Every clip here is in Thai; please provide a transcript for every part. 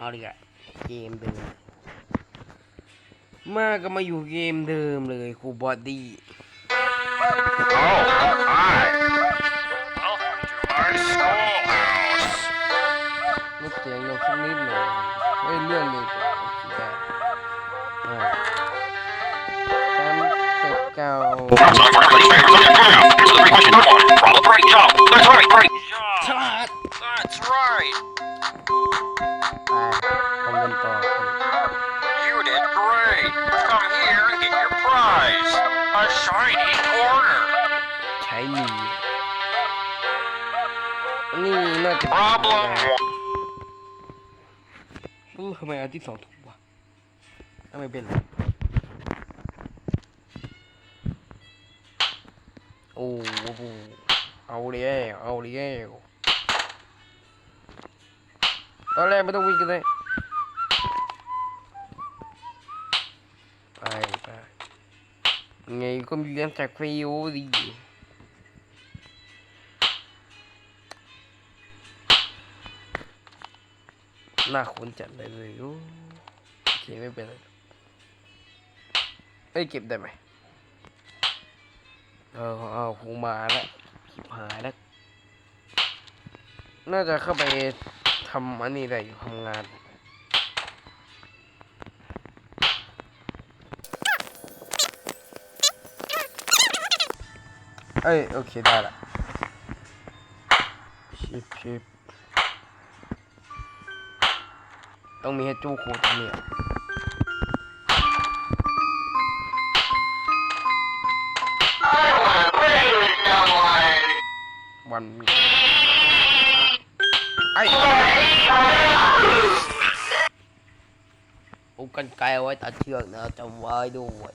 เอาดีกว่าเกมเดิม มาก็มาอยู่เกมเดิมเลยครูบอดดี้ ลดเสียงลงสักนิดหน่อยไม่เรื่องเลยจ้ะโอเคได้อ่ตาเก่า That's right, That's right. ใช้หนีนี่น่าจะ Problem one. รู้ทำไมอันที่สองถูกวะทำไมเป็นไรโอ้โหเอาเลยเอาเลยตอนแรกไม่ต้องวิ่งกันเลย ไงก็มีเลี้ยงจากฟิวดีหน้าคนจัดเลยเลยโอเคไม่เป็นไรเอ้ยเก็บได้ไหมเออเอาคงมาแล้วชิบหายแล้ว น่าจะเข้าไปทำอันนี้ได้อยู่ทำงาน เอ้ยโอเคได้ละชิปชิปต้องมีให้จู้โคตรเนี่ยวันไอ้ผมกันไกลเอาไว้ตัดเชือกนะจำไว้ด้วย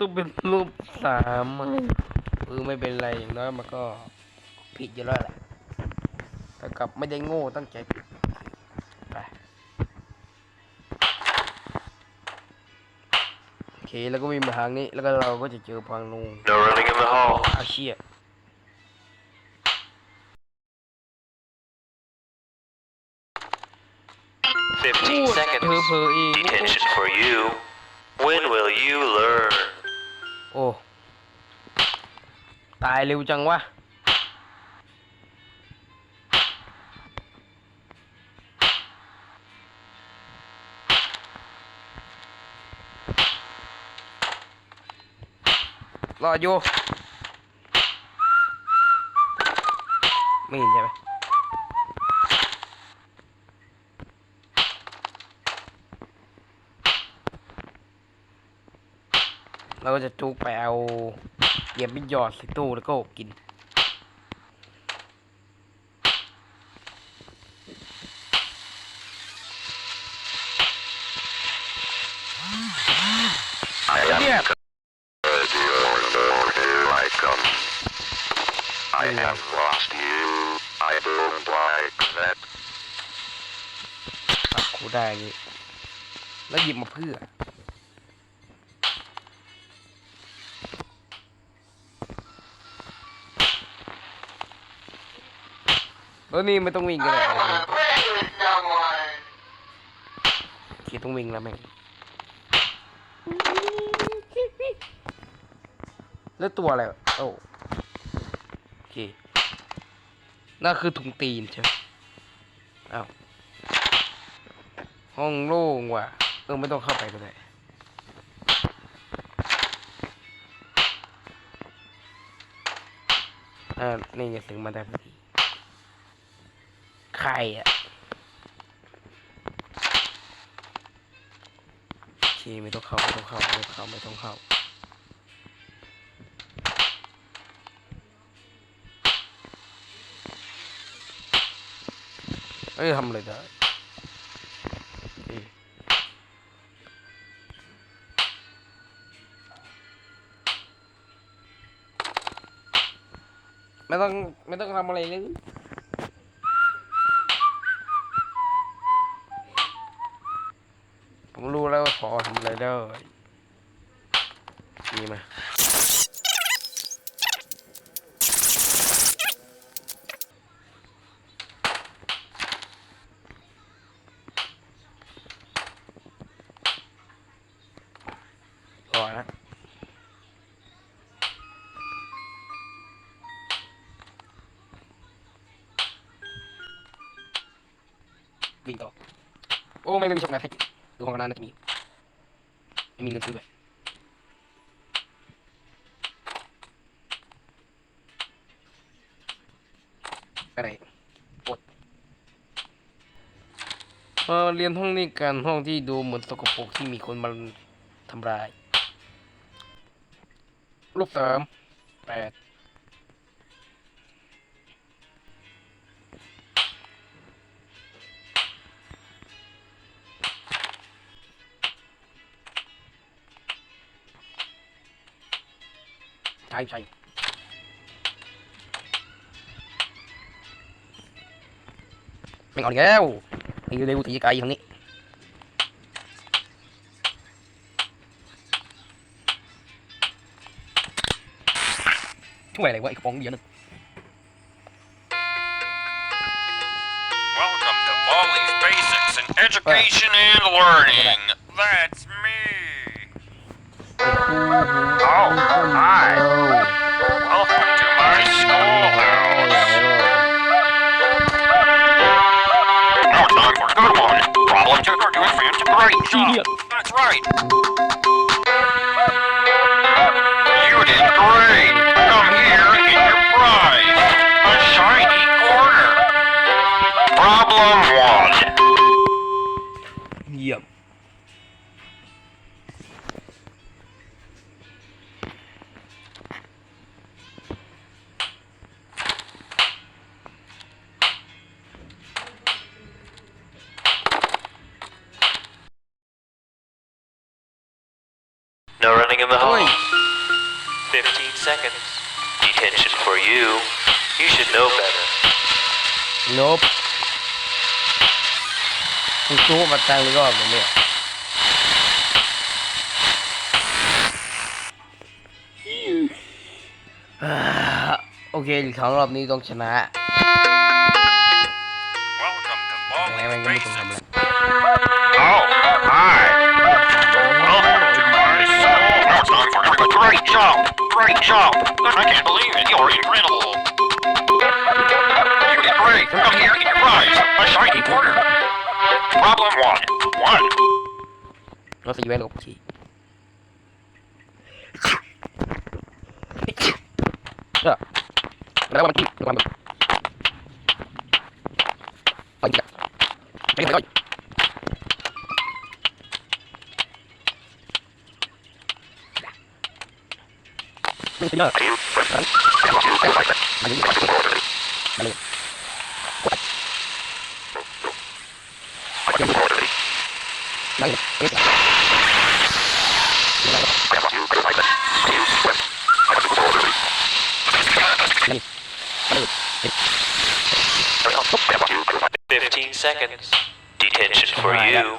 มันต้องเป็นรูปสามอะเออไม่เป็นไรอย่างน้อยมันก็ผิดอยู่แล้วแหละแต่กลับไม่ได้โง่ตั้งใจผิดไปโอเคแล้วก็วิ่งมาทางนี้ แล้วก็เราก็จะเจอพังนูน No running in the hall. อาเชีย Fifteen พูด seconds. เธอเพอเอง Detention for you. When will you learn? โอ้ ตายเร็วจังวะ รออยู่ ไม่เห็นใช่ไหม เราก็จะจุกไปเอาเหยียบไปหยอดใส่ตู้แล้วก็กิน I am Yeah. Here I come. I Yeah. have lost you. I don't like that. ตับคูได้อย่างนี้แล้วหยิบมาเพื่อ แล้วนี่ไม่ต้องวิ่งกันเลยคิดต้องวิ่งแล้วแม่งแล้วตัวอะไรวะโอ้โอเคนั่นคือถุงตีนใช่ไหมอ้าวห้องโล่งว่ะเออไม่ต้องเข้าไปก็ได้อ่านี่ไงถึงมาได้พอดี ใครอะโอเคไม่ต้องเข้าไม่ต้องเข้าไม่ต้องเข้าไม่ต้องเข้าเอ้ยทำอะไรได้ไม่ต้องไม่ต้องทำอะไรเลยผมรู้แล้วว่าพอทำอะ ได้มีไหมรอนะวิ่งต่อโอ้ไม่ไม่มีช็อกโกแลตให้ดูของร้านน่าจะมี ม่มีเงินซื้อเลยอะไรปวดเออเรียนห้องนี้กันห้องที่ดูเหมือนสกปรกที่มีคนมาทำร้ายลูกเสริมแปด ใช่ใช่ไม่เอาอีกแล้วนี่เร็วตีไกลทางนี้ ช่วยอะไรวะไอ้กระป๋องเดียวนึง Welcome to Balli's Basics in Education and Learning. That's me. Oh, hi. Welcome to my schoolhouse. Now time for good one. Problem checker doing fancy great job. That's right. You did great. Come here and your prize. A shiny quarter. Problem one. In the เฮ้ย hall. 15 seconds. Detention for you. You should know better. นบคุณซูมาตังหรือรอบแบบเนี้ยอ่าโอเคของรอบนี้ต้องชนะ Welcome to แหมมัน Balli's ก็ไม่ต้อ Great job! Great job! I can't believe it! You're incredible! You did great! Come here, get your prize! A shiny quarter! Problem one. One. Nó sẽ duyên chị. Dạ. Nó bằng chị, nó bằng. Bằng chị. Chạy thôi. 15 seconds. Detention for you.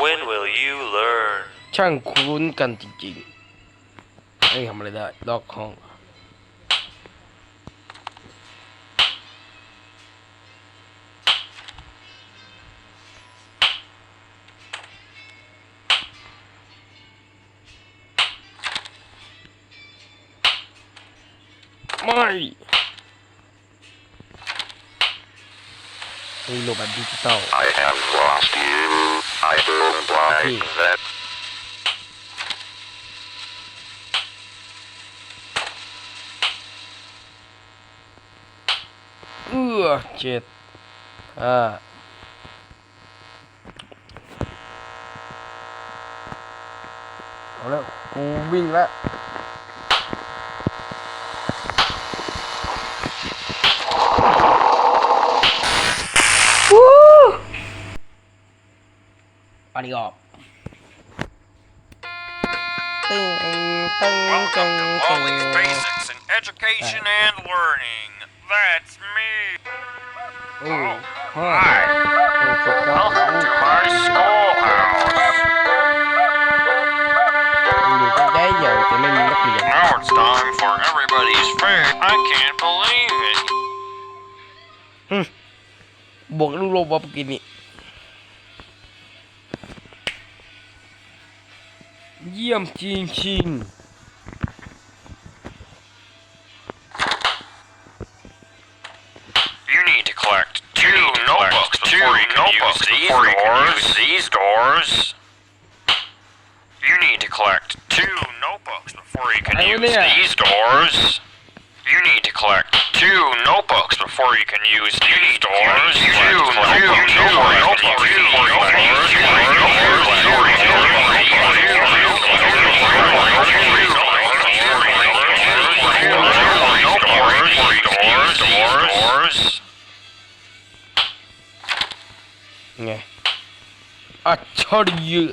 When will you learn? ช่างคุ้นกันจริงๆ ไม่ทำอะไรได้ล็อกห้องไม่มีโลแบบดิจิตอล I have lost you. I don't like Hmm. that. อื้อเจ็ดห้าเอาแล้วกูวิ่งแล้ววู้อันนี้ออกตึ้งตึ้งตึ้ง Welcome to ตึ้ง Wally's Basics in Education and Learning. That's me. โอ้ฮ่า Hi. โอ้สุดยอด Welcome to my schoolhouse. อยู่กันได้ใหญ่แต่ไม่มีนักเรียน Now it's time for everybody's favorite. I can't believe it. บวกลูกโลบอลกินนี่เยี่ยมจริงจริง collect two notebooks before you can use these doors. These doors. You need to collect two notebooks before you can Ay, use wala. these doors. You need to collect two notebooks before you can use these doors. Two notebooks before you can use these doors. ไงอัจฉริยะ